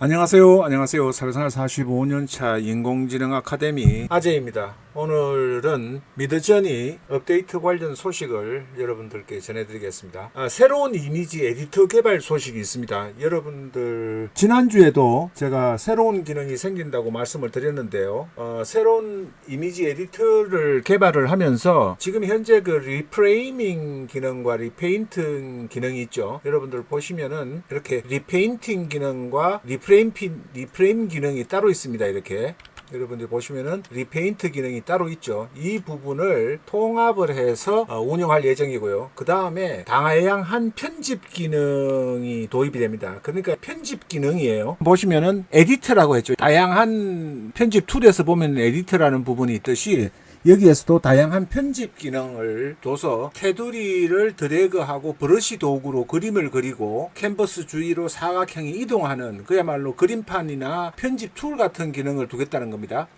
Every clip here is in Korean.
안녕하세요. 안녕하세요. 사회생활 45년 차 인공지능 아카데미 아재입니다. 오늘은 미드저니 업데이트 관련 소식을 여러분들께 전해드리겠습니다. 아, 새로운 이미지 에디터 개발 소식이 있습니다. 여러분들 지난주에도 제가 새로운 기능이 생긴다고 말씀을 드렸는데요. 어, 새로운 이미지 에디터를 개발을 하면서 지금 현재 그 리프레이밍 기능과 리페인팅 기능이 있죠. 여러분들 보시면은 이렇게 리페인팅 기능과 리프레임 핀 리프레임 기능이 따로 있습니다. 이렇게 여러분들 보시면은 리페인트 기능이 따로 있죠. 이 부분을 통합을 해서 어, 운영할 예정이고요. 그 다음에 다양한 편집 기능이 도입이 됩니다. 그러니까 편집 기능이에요. 보시면은 에디트라고 했죠. 다양한 편집 툴에서 보면 에디트라는 부분이 있듯이 여기에서도 다양한 편집 기능을 둬서 테두리를 드래그하고 브러쉬 도구로 그림을 그리고 캔버스 주위로 사각형이 이동하는 그야말로 그림판이나 편집 툴 같은 기능을 두겠다는 겁니다.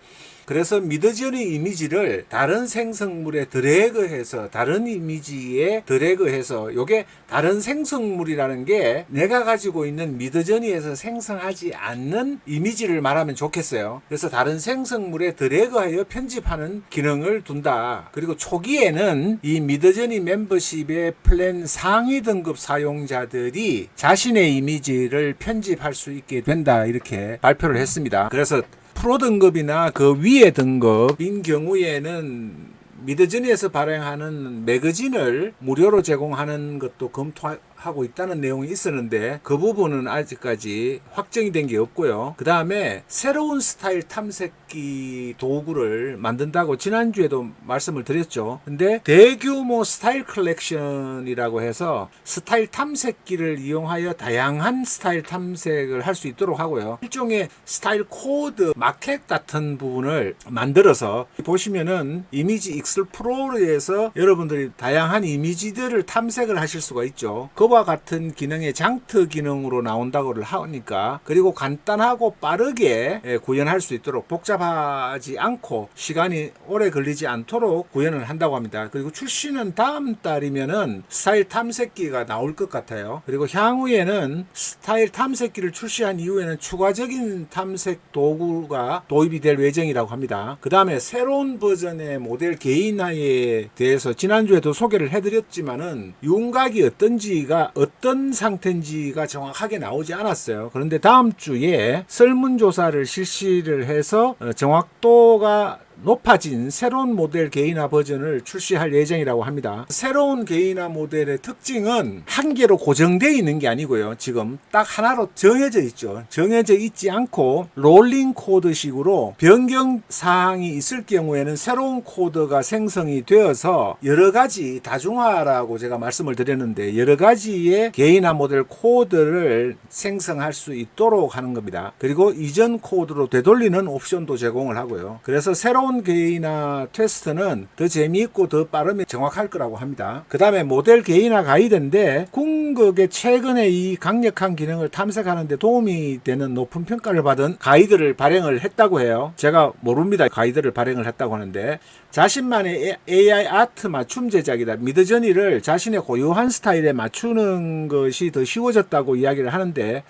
그래서 미드저니 이미지를 다른 생성물에 드래그해서 다른 이미지에 드래그해서 요게 다른 생성물이라는 게 내가 가지고 있는 미드저니에서 생성하지 않는 이미지를 말하면 좋겠어요. 그래서 다른 생성물에 드래그하여 편집하는 기능을 둔다. 그리고 초기에는 이 미드저니 멤버십의 플랜 상위 등급 사용자들이 자신의 이미지를 편집할 수 있게 된다. 이렇게 발표를 했습니다. 그래서 프로 등급이나 그 위의 등급인 경우에는 미드저니에서 발행하는 매거진을 무료로 제공하는 것도 검토 하고 있다는 내용이 있었는데 그 부분은 아직까지 확정이 된 게 없고요. 그 다음에 새로운 스타일 탐색기 도구를 만든다고 지난주에도 말씀을 드렸죠. 근데 대규모 스타일 컬렉션이라고 해서 스타일 탐색기를 이용하여 다양한 스타일 탐색을 할 수 있도록 하고요. 일종의 스타일 코드 마켓 같은 부분을 만들어서 보시면은 이미지 익슬 프로에서 여러분들이 다양한 이미지들을 탐색을 하실 수가 있죠. 그와 같은 기능의 장트 기능으로 나온다고를 하니까 그리고 간단하고 빠르게 예, 구현할 수 있도록 복잡하지 않고 시간이 오래 걸리지 않도록 구현을 한다고 합니다. 그리고 출시는 다음 달이면은 스타일 탐색기가 나올 것 같아요. 그리고 향후에는 스타일 탐색기를 출시한 이후에는 추가적인 탐색 도구가 도입이 될 예정이라고 합니다. 그 다음에 새로운 버전의 모델 개인화에 대해서 지난주에도 소개를 해드렸지만은 윤곽이 어떤지가 어떤 상태인지가 정확하게 나오지 않았어요. 그런데 다음 주에 설문조사를 실시를 해서 어, 정확도가 높아진 새로운 모델 개인화 버전을 출시할 예정이라고 합니다. 새로운 개인화 모델의 특징은 한 개로 고정되어 있는 게 아니고요. 지금 딱 하나로 정해져 있죠. 정해져 있지 않고 롤링 코드식으로 변경 사항이 있을 경우에는 새로운 코드가 생성이 되어서 여러 가지 다중화라고 제가 말씀을 드렸는데 여러 가지의 개인화 모델 코드를 생성할 수 있도록 하는 겁니다. 그리고 이전 코드로 되돌리는 옵션도 제공을 하고요. 그래서 새로운 개인화 테스트는 더 재미있고 더 빠르면 정확할 거라고 합니다. 그 다음에 모델 개인화 가이드인데 궁극의 최근에 이 강력한 기능을 탐색하는 데 도움이 되는 높은 평가를 받은 가이드를 발행을 했다고 해요. 제가 모릅니다. 가이드를 발행을 했다고 하는데 자신만의 AI 아트 맞춤 제작이다. 미드저니를 자신의 고유한 스타일에 맞추는 것이 더 쉬워졌다고 이야기를 하는데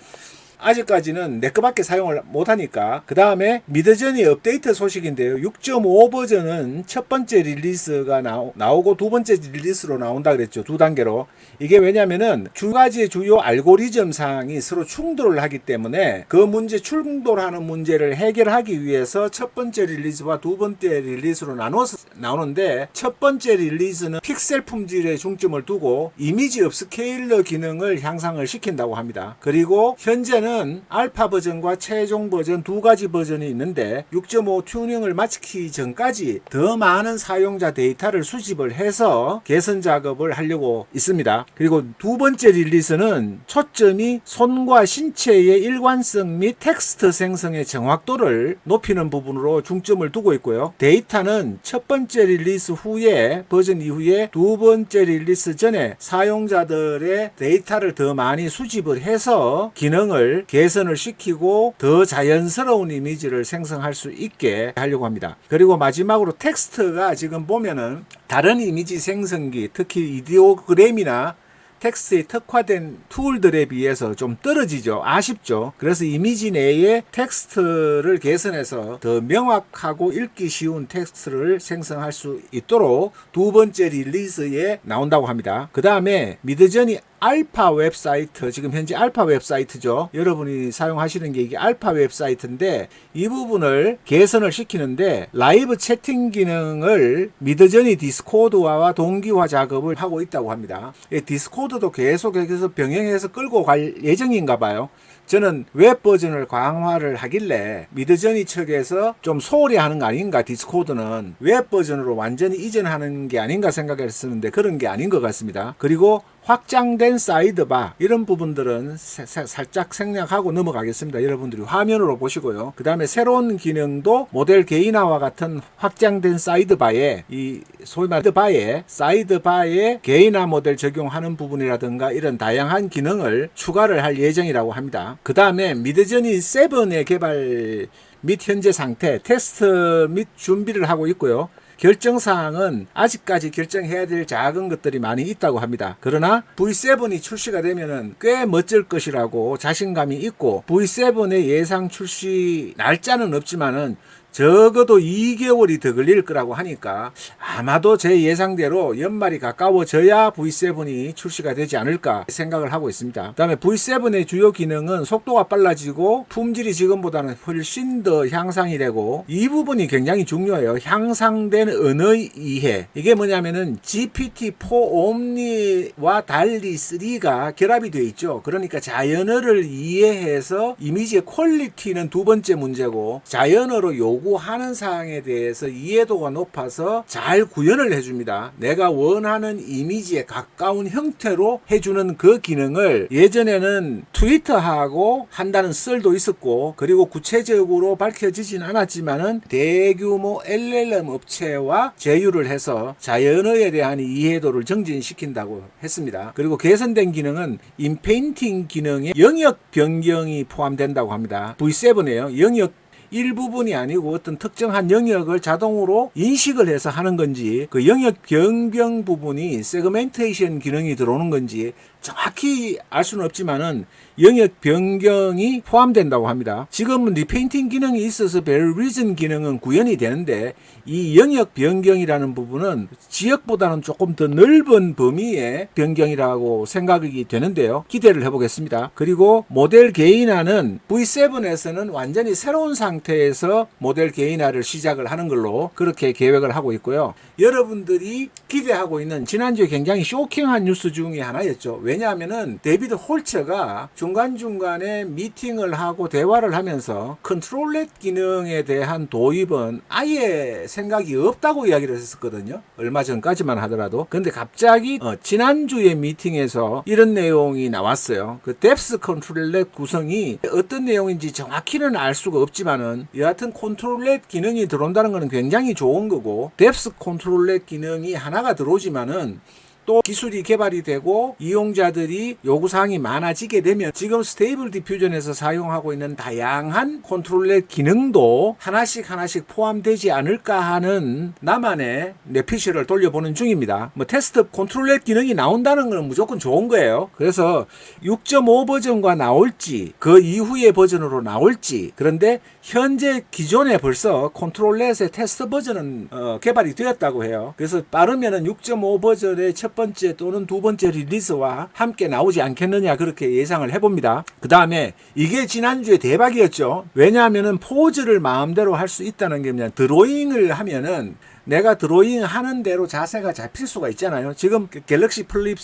아직까지는 내 거밖에 사용을 못하니까 그 다음에 미드저니 업데이트 소식인데요. 6.5 버전은 첫 번째 릴리스가 나오, 나오고 두 번째 릴리스로 나온다 그랬죠. 두 단계로. 이게 왜냐면은 두 가지의 주요 알고리즘 사항이 서로 충돌을 하기 때문에 그 문제 충돌하는 문제를 해결하기 위해서 첫 번째 릴리스와 두 번째 릴리스로 나눠서 나오는데 첫 번째 릴리스는 픽셀 품질에 중점을 두고 이미지 업스케일러 기능을 향상을 시킨다고 합니다. 그리고 현재는 버전은 알파 버전과 최종 버전 두 가지 버전이 있는데 6.5 튜닝을 마치기 전까지 더 많은 사용자 데이터를 수집을 해서 개선 작업을 하려고 있습니다. 그리고 두 번째 릴리스는 초점이 손과 신체의 일관성 및 텍스트 생성의 정확도를 높이는 부분으로 중점을 두고 있고요. 데이터는 첫 번째 릴리스 후에 버전 이후에 두 번째 릴리스 전에 사용자들의 데이터를 더 많이 수집을 해서 기능을 개선을 시키고 더 자연스러운 이미지를 생성할 수 있게 하려고 합니다. 그리고 마지막으로 텍스트가 지금 보면은 다른 이미지 생성기, 특히 이디오그램이나 텍스트에 특화된 툴들에 비해서 좀 떨어지죠. 아쉽죠. 그래서 이미지 내에 텍스트를 개선해서 더 명확하고 읽기 쉬운 텍스트를 생성할 수 있도록 두 번째 릴리즈에 나온다고 합니다. 그 다음에 미드전이 알파 웹사이트 지금 현재 알파 웹사이트죠. 여러분이 사용하시는 게 이게 알파 웹사이트인데 이 부분을 개선을 시키는데 라이브 채팅 기능을 미드전이 디스코드와 동기화 작업을 하고 있다고 합니다. 이 디스코드도 계속해서 병행해서 끌고 갈 예정인가 봐요. 저는 웹 버전을 강화를 하길래 미드저니 측에서 좀 소홀히 하는 거 아닌가 디스코드는 웹 버전으로 완전히 이전하는 게 아닌가 생각했었는데 그런 게 아닌 것 같습니다. 그리고 확장된 사이드바 이런 부분들은 사- 사- 살짝 생략하고 넘어가겠습니다. 여러분들이 화면으로 보시고요. 그 다음에 새로운 기능도 모델 개인화와 같은 확장된 사이드바에 이 소위 말하는 바에 사이드바에 개인화 모델 적용하는 부분이라든가 이런 다양한 기능을 추가를 할 예정이라고 합그 다음에 미드저니 7의 개발 및 현재 상태 테스트 및 준비를 하고 있고요. 결정 사항은 아직까지 결정해야 될 작은 것들이 많이 있다고 합니다. 그러나 V7이 출시가 되면은 꽤 멋질 것이라고 자신감이 있고 V7의 예상 출시 날짜는 없지만은 적어도 2개월이 더 걸릴 거라고 하니까 아마도 제 예상대로 연말이 가까워져야 V7이 출시가 되지 않을까 생각을 하고 있습니다. 그 다음에 V7의 주요 기능은 속도가 빨라지고 품질이 지금보다는 훨씬 더 향상이 되고 이 부분이 굉장히 중요해요. 향상된 언어의 이해. 이게 뭐냐면은 GPT-4 옴니와 달리 3가 결합이 되어 있죠. 그러니까 자연어를 이해해서 이미지의 퀄리티는 두 번째 문제고 자연어로 요 구하는 사항에 대해서 이해도가 높아서 잘 구현을 해줍니다. 내가 원하는 이미지에 가까운 형태로 해주는 그 기능을 예전에는 트위터하고 한다는 썰도 있었고 그리고 구체적으로 밝혀지진 않았지만은 대규모 LLM 업체와 제휴를 해서 자연어에 대한 이해도를 증진시킨다고 했습니다. 그리고 개선된 기능은 인페인팅 기능에 영역 변경이 포함된다고 합니다. V7에요. 영역 일부분이 아니고 어떤 특정한 영역을 자동으로 인식을 해서 하는 건지 그 영역 변경 부분이 세그멘테이션 기능이 들어오는 건지 정확히 알 수는 없지만은 영역 변경이 포함된다고 합니다. 지금은 리페인팅 기능이 있어서 벨 리즌 기능은 구현이 되는데 이 영역 변경이라는 부분은 지역보다는 조금 더 넓은 범위의 변경이라고 생각이 되는데요. 기대를 해보겠습니다. 그리고 모델 개인화는 V7에서는 완전히 새로운 상태 에서 모델 개인화를 시작을 하는 걸로 그렇게 계획을 하고 있고요. 여러분들이 기대하고 있는 지난주에 굉장히 쇼킹한 뉴스 중에 하나였죠. 왜냐하면은 데비드 홀처가 중간중간에 미팅을 하고 대화를 하면서 컨트롤렛 기능에 대한 도입은 아예 생각이 없다고 이야기를 했었거든요. 얼마 전까지만 하더라도. 근데 갑자기 어, 지난주에 미팅에서 이런 내용이 나왔어요. 그 뎁스 컨트롤렛 구성이 어떤 내용인지 정확히는 알 수가 없지만은 여하튼 컨트롤렛 기능이 들어온다는 것은 굉장히 좋은 거고 뎁스 컨트롤렛 기능이 하나가 들어오지만은 또 기술이 개발이 되고 이용자들이 요구사항이 많아지게 되면 지금 스테이블 디퓨전에서 사용하고 있는 다양한 컨트롤렛 기능도 하나씩 하나씩 포함되지 않을까 하는 나만의 내피시를 돌려보는 중입니다. 뭐 테스트 컨트롤렛 기능이 나온다는 건 무조건 좋은 거예요. 그래서 6.5 버전과 나올지 그 이후의 버전으로 나올지 그런데 현재 기존에 벌써 컨트롤렛의 테스트 버전은 어, 개발이 되었다고 해요. 그래서 빠르면은 6.5 버전의 첫 번째 또는 두 번째 릴리즈와 함께 나오지 않겠느냐 그렇게 예상을 해봅니다. 그 다음에 이게 지난주에 대박이었죠. 왜냐하면은 포즈를 마음대로 할 수 있다는 게 그냥 드로잉을 하면은 내가 드로잉 하는 대로 자세가 잡힐 수가 있잖아요. 지금 그 갤럭시 플립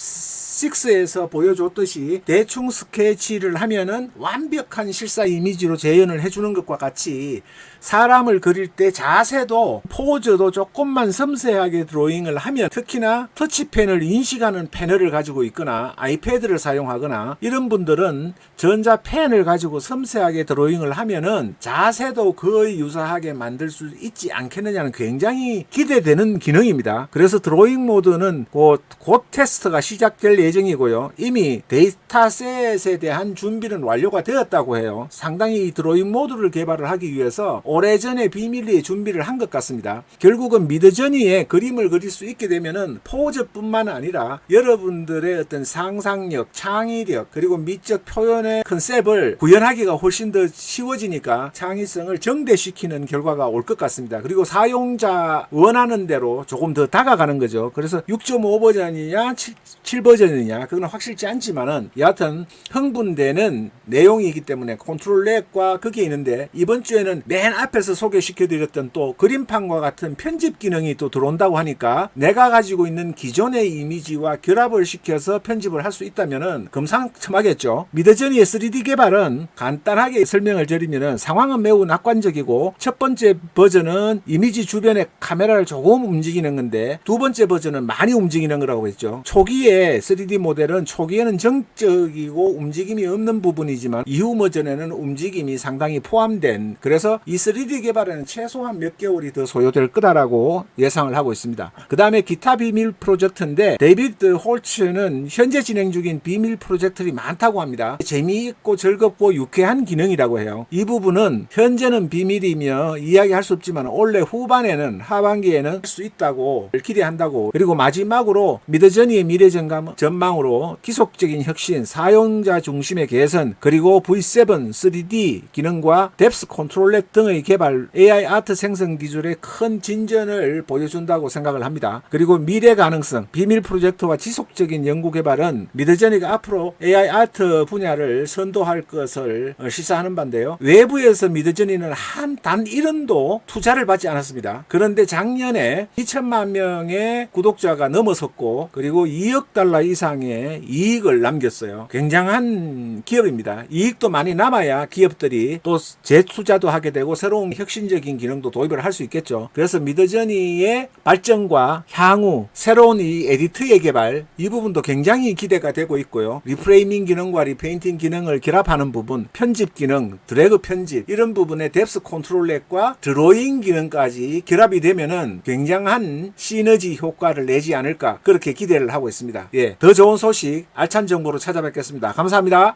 6에서 보여줬듯이 대충 스케치를 하면은 완벽한 실사 이미지로 재현을 해주는 것과 같이 사람을 그릴 때 자세도 포즈도 조금만 섬세하게 드로잉을 하면 특히나 터치펜을 인식하는 패널을 가지고 있거나 아이패드를 사용하거나 이런 분들은 전자펜을 가지고 섬세하게 드로잉을 하면은 자세도 거의 유사하게 만들 수 있지 않겠느냐는 굉장히 기대되는 기능입니다. 그래서 드로잉 모드는 곧, 곧 테스트가 시작될 예정이고요. 이미 데이터셋에 대한 준비는 완료가 되었다고 해요. 상당히 이 드로잉 모드를 개발을 하기 위해서 오래전에 비밀리에 준비를 한 것 같습니다. 결국은 미드저니에 그림을 그릴 수 있게 되면은 포즈뿐만 아니라 여러분들의 어떤 상상력, 창의력, 그리고 미적 표현의 컨셉을 구현하기가 훨씬 더 쉬워지니까 창의성을 정대시키는 결과가 올 것 같습니다. 그리고 사용자 원하는 대로 조금 더 다가가는 거죠. 그래서 6.5 버전이냐 7, 7 버전이냐 그건 확실치 않지만은 여하튼 흥분되는 내용이기 때문에 컨트롤 렉과 그게 있는데 이번 주에는 맨 앞에서 소개시켜드렸던 또 그림판과 같은 편집 기능이 또 들어온다고 하니까 내가 가지고 있는 기존의 이미지와 결합을 시켜서 편집을 할 수 있다면은 금상첨화겠죠. 미드저니의 3D 개발은 간단하게 설명을 드리면은 상황은 매우 낙관적이고 첫 번째 버전은 이미지 주변에 카메라를 조금 움직이는 건데 두 번째 버전은 많이 움직이는 거라고 했죠. 초기에 3D 모델은 초기에는 정적이고 움직임이 없는 부분이지만 이후 버전에는 움직임이 상당히 포함된 그래서 이 3D 개발에는 최소한 몇 개월이 더 소요될 거다라고 예상을 하고 있습니다. 그 다음에 기타 비밀 프로젝트인데 데이비드 홀츠는 현재 진행 중인 비밀 프로젝트들이 많다고 합니다. 재미있고 즐겁고 유쾌한 기능이라고 해요. 이 부분은 현재는 비밀이며 이야기할 수 없지만 올해 후반에는 하반기에는 할 수 있다고 기대한다고 그리고 마지막으로 미드저니의 미래 전감 전 망으로 기속적인 혁신, 사용자 중심의 개선 그리고 V7 3D 기능과 뎁스 컨트롤렉 등의 개발 AI 아트 생성 기술의 큰 진전을 보여준다고 생각을 합니다. 그리고 미래 가능성, 비밀 프로젝트와 지속적인 연구 개발은 미드저니가 앞으로 AI 아트 분야를 선도할 것을 어, 시사하는 바인데요. 외부에서 미드저니는 한 단 1원도 투자를 받지 않았습니다. 그런데 작년에 2천만 명의 구독자가 넘어섰고 그리고 2억 달러 이상 의 이익을 남겼어요. 굉장한 기업입니다. 이익도 많이 남아야 기업들이 또 재투자도 하게 되고 새로운 혁신적인 기능도 도입을 할 수 있겠죠. 그래서 미드저니의 발전과 향후 새로운 이 에디트의 개발 이 부분도 굉장히 기대가 되고 있고요. 리프레이밍 기능과 리페인팅 기능을 결합하는 부분, 편집 기능, 드래그 편집 이런 부분의 뎁스 컨트롤렉과 드로잉 기능까지 결합이 되면은 굉장한 시너지 효과를 내지 않을까 그렇게 기대를 하고 있습니다. 예, 더 좋은 소식 알찬 정보로 찾아뵙겠습니다. 감사합니다.